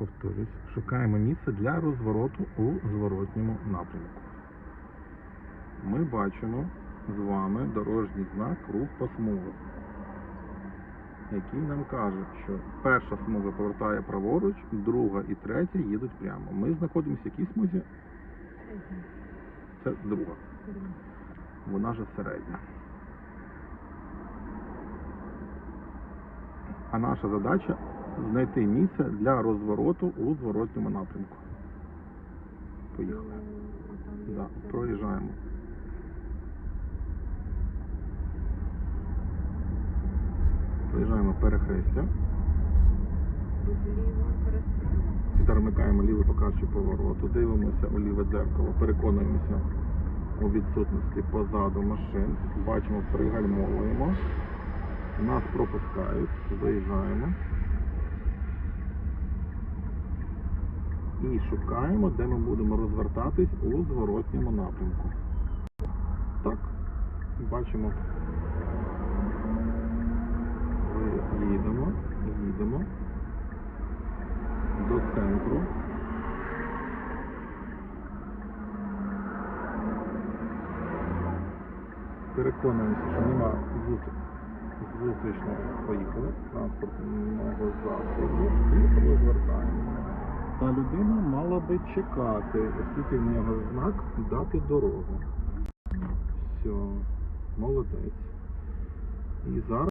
Повторюсь, шукаємо місце для розвороту у зворотньому напрямку. Ми бачимо з вами дорожній знак рух по смугах, який нам каже, що перша смуга повертає праворуч, друга і третя їдуть прямо. Ми знаходимося в якій смузі? Це друга. Вона же середня. А наша задача знайти місце для розвороту у зворотньому напрямку. Поїхали. Да, проїжджаємо. Проїжджаємо перехрестя. Перемикаємо лівий показчик повороту, дивимося у ліве дзеркало, переконуємося у відсутності позаду машин, бачимо, пригальмовуємо, нас пропускають, заїжджаємо і шукаємо, де ми будемо розвертатись у зворотньому напрямку. Так, бачимо. Їдемо, їдемо до центру. Переконуємося, що нема зустріч. Зустрічно поїхали транспортного засобу і розвертаємо. Та людина мала би чекати, оскільки в нього знак дати дорогу. Все, молодець. І зараз.